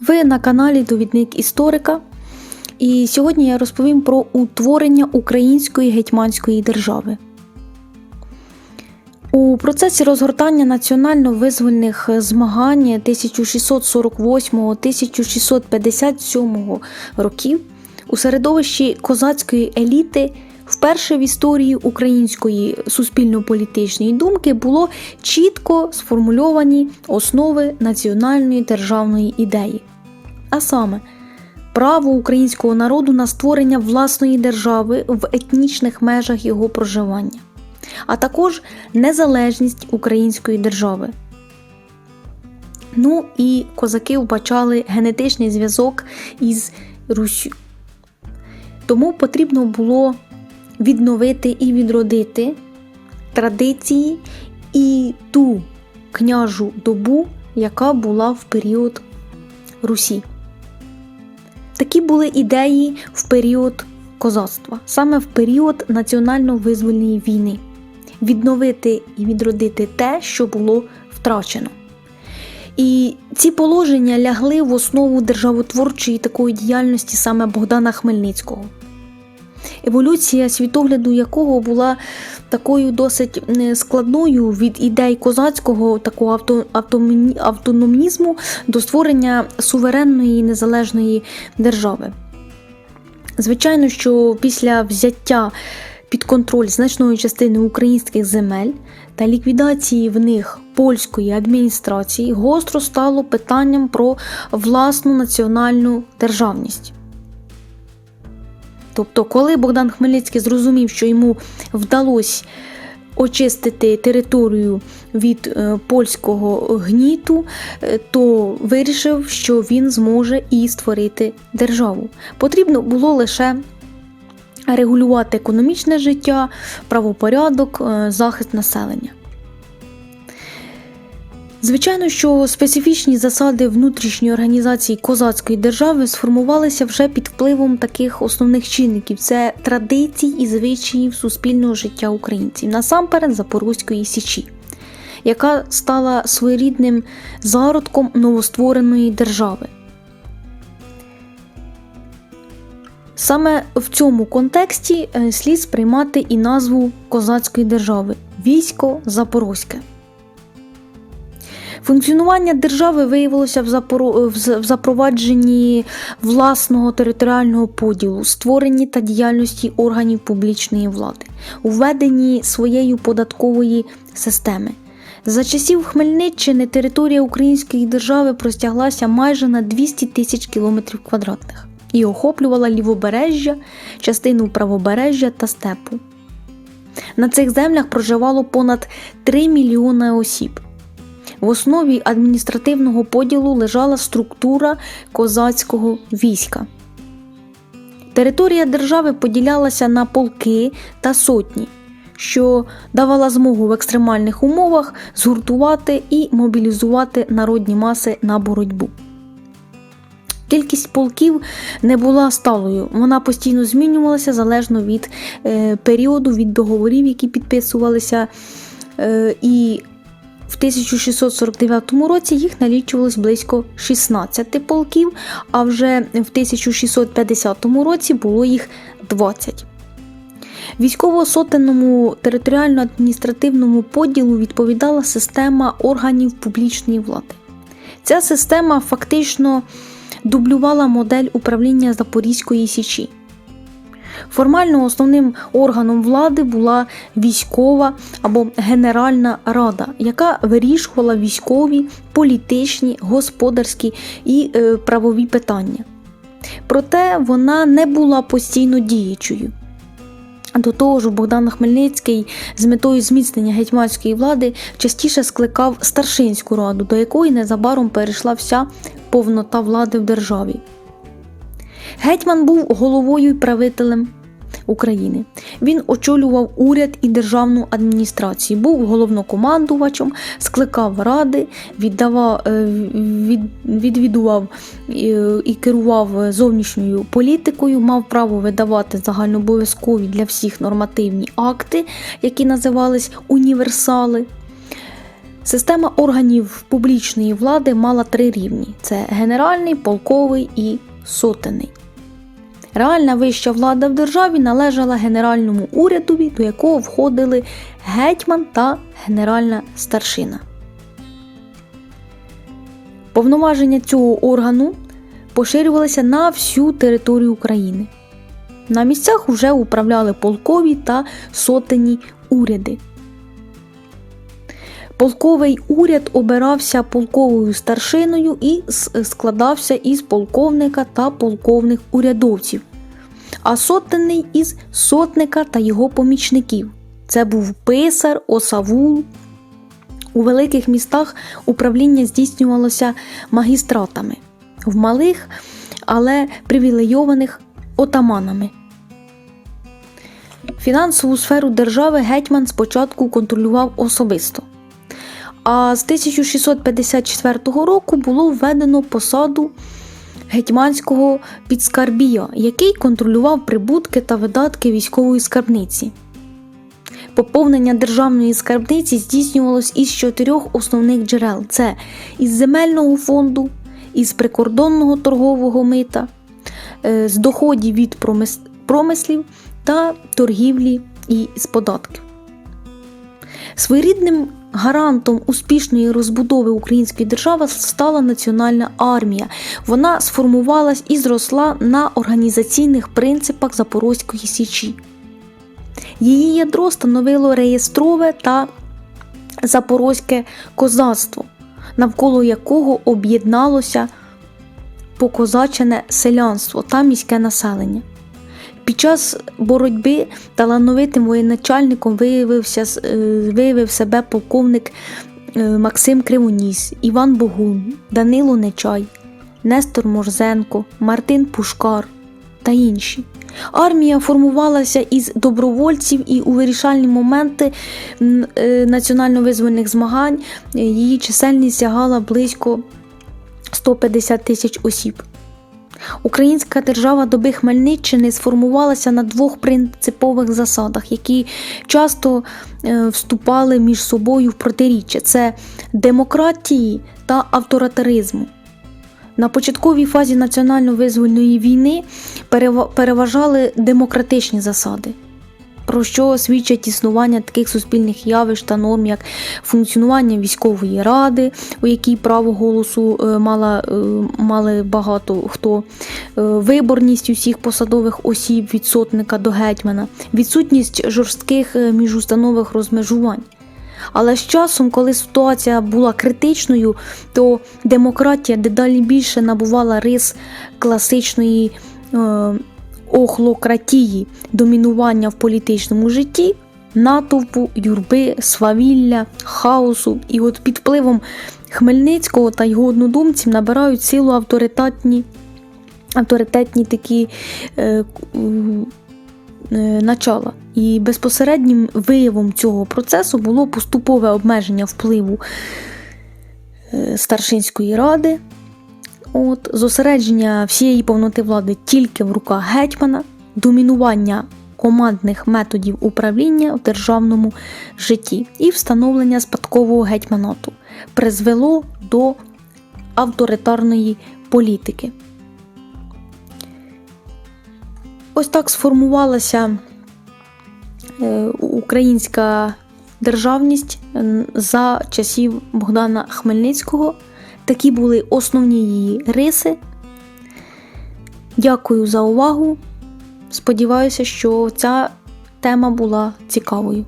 Ви на каналі Довідник історика. І сьогодні я розповім про утворення Української гетьманської держави. У процесі розгортання національно-визвольних змагань 1648-1657 років у середовищі козацької еліти вперше в історії української суспільно-політичної думки було чітко сформульовані основи національної державної ідеї. А саме, право українського народу на створення власної держави в етнічних межах його проживання, а також незалежність української держави. Ну і козаки вбачали генетичний зв'язок із Руссю. Тому потрібно було відновити і відродити традиції і ту княжу добу, яка була в період Русі. Такі були ідеї в період козацтва, саме в період національно-визвольної війни. Відновити і відродити те, що було втрачено. І ці положення лягли в основу державотворчої такої діяльності саме Богдана Хмельницького еволюція світогляду якого була такою досить складною від ідей козацького такого авто, автономізму до створення суверенної незалежної держави. Звичайно, що після взяття під контроль значної частини українських земель та ліквідації в них польської адміністрації гостро стало питанням про власну національну державність. Тобто, коли Богдан Хмельницький зрозумів, що йому вдалося очистити територію від е, польського гніту, е, то вирішив, що він зможе і створити державу. Потрібно було лише регулювати економічне життя, правопорядок, е, захист населення. Звичайно, що специфічні засади внутрішньої організації козацької держави сформувалися вже під впливом таких основних чинників: це традицій і звичаїв суспільного життя українців, насамперед Запорозької Січі, яка стала своєрідним зародком новоствореної держави. Саме в цьому контексті е, слід сприймати і назву козацької держави військо Запорозьке. Функціонування держави виявилося в, запровадженні власного територіального поділу, створенні та діяльності органів публічної влади, введенні своєї податкової системи. За часів Хмельниччини територія Української держави простяглася майже на 200 тисяч кілометрів квадратних і охоплювала лівобережжя, частину правобережжя та степу. На цих землях проживало понад 3 мільйони осіб. В основі адміністративного поділу лежала структура козацького війська. Територія держави поділялася на полки та сотні, що давала змогу в екстремальних умовах згуртувати і мобілізувати народні маси на боротьбу. Кількість полків не була сталою, вона постійно змінювалася залежно від е, періоду, від договорів, які підписувалися. Е, і в 1649 році їх налічувалось близько 16 полків, а вже в 1650 році було їх 20. Військово-сотенному територіально-адміністративному поділу відповідала система органів публічної влади. Ця система фактично дублювала модель управління Запорізької Січі. Формально основним органом влади була військова або Генеральна Рада, яка вирішувала військові, політичні, господарські і е, правові питання. Проте вона не була постійно діючою. До того ж, Богдан Хмельницький з метою зміцнення гетьманської влади частіше скликав старшинську раду, до якої незабаром перейшла вся повнота влади в державі. Гетьман був головою і правителем України. Він очолював уряд і державну адміністрацію, був головнокомандувачем, скликав ради, віддавав, е, від, відвідував е, і керував зовнішньою політикою, мав право видавати загальнообов'язкові для всіх нормативні акти, які називались універсали. Система органів публічної влади мала три рівні: це генеральний, полковий і сотенний. Реальна вища влада в державі належала генеральному урядові, до якого входили гетьман та генеральна старшина. Повноваження цього органу поширювалися на всю територію України. На місцях вже управляли полкові та сотенні уряди. Полковий уряд обирався полковою старшиною і складався із полковника та полковних урядовців, а сотенний із сотника та його помічників. Це був писар, осавул. У великих містах управління здійснювалося магістратами, в малих, але привілейованих отаманами. Фінансову сферу держави гетьман спочатку контролював особисто. А з 1654 року було введено посаду гетьманського підскарбія, який контролював прибутки та видатки військової скарбниці. Поповнення державної скарбниці здійснювалось із чотирьох основних джерел: це із земельного фонду, із прикордонного торгового мита, е, з доходів від промислів та торгівлі і з податків. Своєрідним гарантом успішної розбудови української держави стала Національна армія. Вона сформувалась і зросла на організаційних принципах Запорозької Січі. Її ядро становило реєстрове та запорозьке козацтво, навколо якого об'єдналося покозачене селянство та міське населення. Під час боротьби талановитим воєначальником виявився, е, виявив себе полковник е, Максим Кривоніс, Іван Богун, Данило Нечай, Нестор Морзенко, Мартин Пушкар та інші. Армія формувалася із добровольців і у вирішальні моменти е, національно-визвольних змагань її чисельність сягала близько 150 тисяч осіб. Українська держава доби Хмельниччини сформувалася на двох принципових засадах, які часто е, вступали між собою в протиріччя: це демократії та авторитаризму. На початковій фазі національно-визвольної війни перева- переважали демократичні засади, про що свідчать існування таких суспільних явищ та норм, як функціонування військової ради, у якій право голосу е, мала, е, мали багато хто, е, виборність усіх посадових осіб від сотника до гетьмана, відсутність жорстких міжустанових розмежувань. Але з часом, коли ситуація була критичною, то демократія дедалі більше набувала рис класичної охлократії, домінування в політичному житті, натовпу, юрби, свавілля, хаосу. І от під впливом Хмельницького та його однодумців набирають силу авторитетні, авторитетні такі. Е, е, начала. І безпосереднім виявом цього процесу було поступове обмеження впливу е, старшинської ради, от, зосередження всієї повноти влади тільки в руках гетьмана, домінування командних методів управління в державному житті і встановлення спадкового гетьманату призвело до авторитарної політики. Ось так сформувалася е, українська державність за часів Богдана Хмельницького. Такі були основні її риси. Дякую за увагу. Сподіваюся, що ця тема була цікавою.